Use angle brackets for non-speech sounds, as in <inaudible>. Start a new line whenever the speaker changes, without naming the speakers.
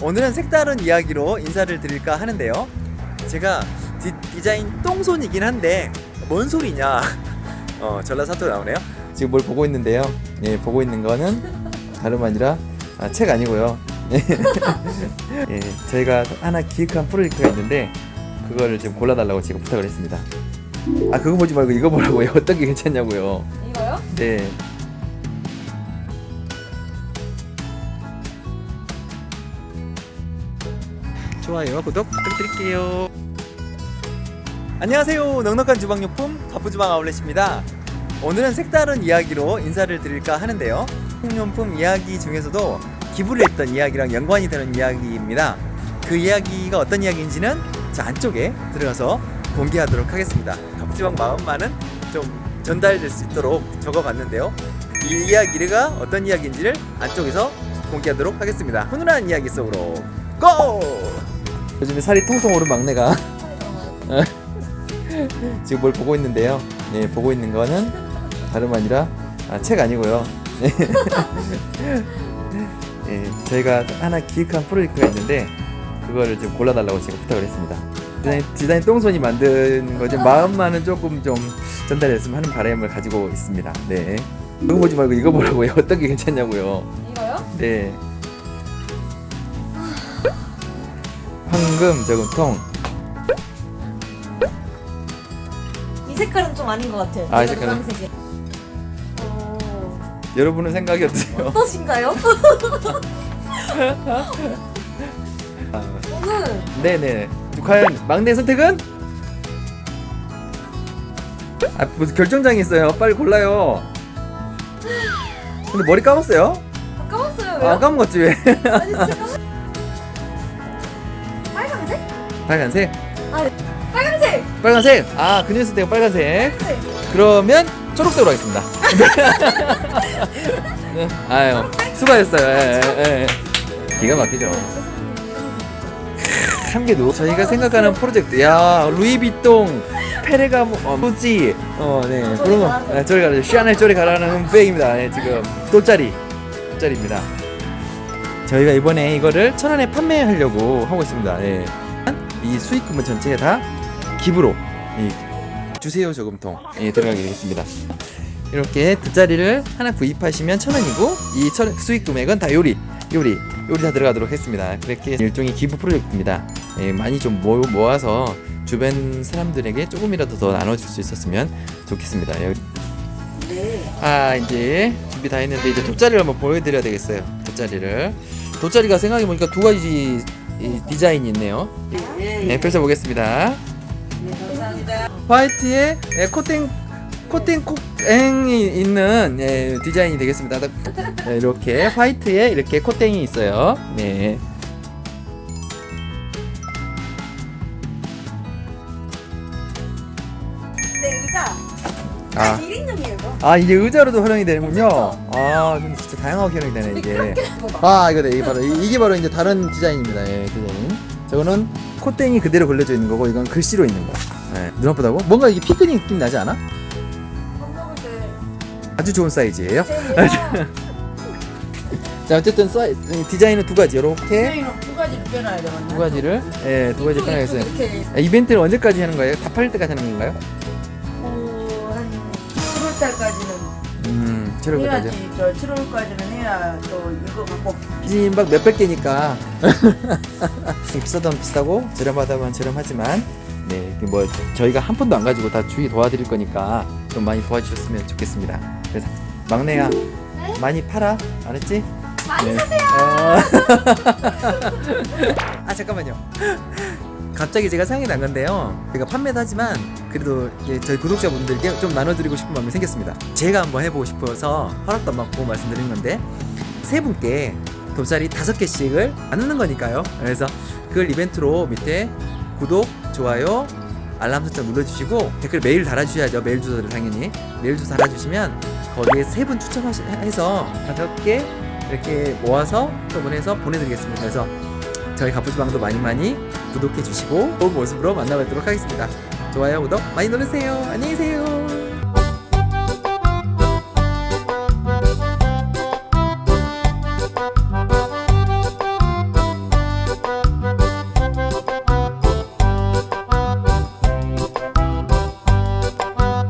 오늘은 색다른 이야기로 인사를 드릴까 하는데요. 제가 디, 디자인 똥손이긴 한데 뭔 소리냐? <laughs> 어, 전라사투 나오네요. 지금 뭘 보고 있는데요. 예, 보고 있는 거는 다름 아니라 아, 책 아니고요. <laughs> 예, 저희가 하나 기획한 프로젝트가 있는데 그거를 지금 골라달라고 제가 부탁을 했습니다. 아 그거 보지 말고 이거 보라고요. <laughs> 어떤 게 괜찮냐고요.
이거요?
네. 좋아요, 구독 부탁드릴게요. 안녕하세요. 넉넉한 주방용품 가부주방 아울렛입니다. 오늘은 색다른 이야기로 인사를 드릴까 하는데요. 식용품 이야기 중에서도 기부를 했던 이야기랑 연관이 되는 이야기입니다. 그 이야기가 어떤 이야기인지는 저 안쪽에 들어가서 공개하도록 하겠습니다. 가부주방 마음만은 좀 전달될 수 있도록 적어봤는데요. 이 이야기가 어떤 이야기인지를 안쪽에서 공개하도록 하겠습니다. 훈훈한 이야기 속으로 고! 요즘에 살이 통통 오른 막내가 <laughs> 지금 뭘 보고 있는데요. 네, 보고 있는 거는 다름 아니라 아, 책 아니고요. <laughs> 네. 네, 저희가 하나 기획한 프로젝트가 있는데 그거를 좀 골라달라고 제가 부탁을 했습니다. 디자인, 디자인 똥손이 만든 거지 마음만은 조금 좀 전달했으면 하는 바람을 가지고 있습니다. 네. 그거 보지 말고 이거 보라고요. <laughs> 어떤 게 괜찮냐고요.
이거요?
네. 황금 저금통.
이 색깔은 좀 아닌 것 같아요.
아, 이 색깔은?
노란색이. 어...
여러분은 생각이 어떠세요?
어떠신가요? <laughs>
아,
저는
네네. 과연 막내 선택은? 아 무슨 결정장이 있어요. 빨리 골라요. 근데 머리 감았어요?
까먹었어요. 왜요?
아 까먹었지 왜?
아니 잠깐 빨간색?
빨간색?
빨간색!
빨간색. 아 그녀 선택은 빨간색.
빨간색!
그러면 초록색으로 하겠습니다. <laughs> 네. 아유 수고하셨어요. 예, 예, 예. 기가 막히죠. 한 개도 저희가 생각하는 프로젝트 야 루이비통 페레가모 어, 무지 어 네 그런 거. 네, 저리 가라죠 샤넬 저리 가라는 백입니다 네, 지금 돗자리 돗자리입니다 저희가 이번에 이거를 천 원에 판매하려고 하고 있습니다 네. 이 수익금은 전체 다 기부로 이 주세요 저금통 예, 들어가게 되겠습니다 이렇게 돗자리를 하나 구입하시면 천 원이고 이 천- 수익 금액은 다 요리 요리 요리 다 들어가도록 했습니다. 그렇게 일종의 기부 프로젝트입니다. 예, 많이 좀 모, 모아서 주변 사람들에게 조금이라도 더 나눠줄 수 있었으면 좋겠습니다.
네.
아 이제 준비 다 했는데 이제 돗자리를 한번 보여드려야 되겠어요. 돗자리를 돗자리가 생각해 보니까 두 가지 이 디자인이 있네요. 네, 펼쳐보겠습니다.
감사합니다.
화이트에 예, 코팅 코팅 코땡이 있는 예, 디자인이 되겠습니다. 네, 이렇게 화이트에 이렇게 코땡이 있어요. 네.
네,
아 이게 의자로도 활용이 되는군요. 아, 근데 진짜 다양하게 활용이 되네 이게. 아, 이거 네, 이게 바로 이- 이게 바로 이제 다른 디자인입니다. 예, 디자인. 저거는 코땡이 그대로 걸려져 있는 거고 이건 글씨로 있는 거. 예, 눈 아프다고? 뭔가 이게 피크닉 느낌 나지 않아? 아주 좋은 사이즈예요. <laughs> 자, 어쨌든 사이, 디자인은 두 가지. 이렇게
디자인은 두 가지를 빼놔야 되거든요.
두 가지를 예, 두 가지 편하겠어요.
이렇게
아, 이벤트는 언제까지 하는 거예요? 다 팔릴 때까지 하는 건가요?
어, 한 7월달까지는
음, 체력까지.
해야지. 저 7월까지는 해야 또 이거 갖고
비진박 몇백 개니까 <laughs> 비싸다면 비싸고 저렴하다면 저렴하지만 네, 뭐 저희가 한 푼도 안 가지고 다 주의 도와드릴 거니까 좀 많이 도와주셨으면 좋겠습니다. 그래서 막내야 많이 팔아, 알았지? 많이 사세요. 아 <laughs> 잠깐만요. 갑자기 제가 생각이 난 건데요. 제가 판매도 하지만 그래도 저희 구독자분들께 좀 나눠드리고 싶은 마음이 생겼습니다. 제가 한번 해보고 싶어서 허락도 안 받고 말씀드리는 건데 세 분께 돗자리 다섯 개씩을 나누는 거니까요. 그래서 그걸 이벤트로 밑에 구독, 좋아요, 알람 설정 눌러주시고 댓글 메일 달아주셔야죠. 메일 주소를 당연히 메일 주소 달아주시면 거기에 세 분 추첨해서 다섯 개 이렇게 모아서 처분해서 보내드리겠습니다. 그래서 저희 가부지방도 많이 많이 구독해 주시고 좋은 모습으로 만나뵙도록 하겠습니다. 좋아요, 구독 많이 눌러주세요. 안녕히 계세요.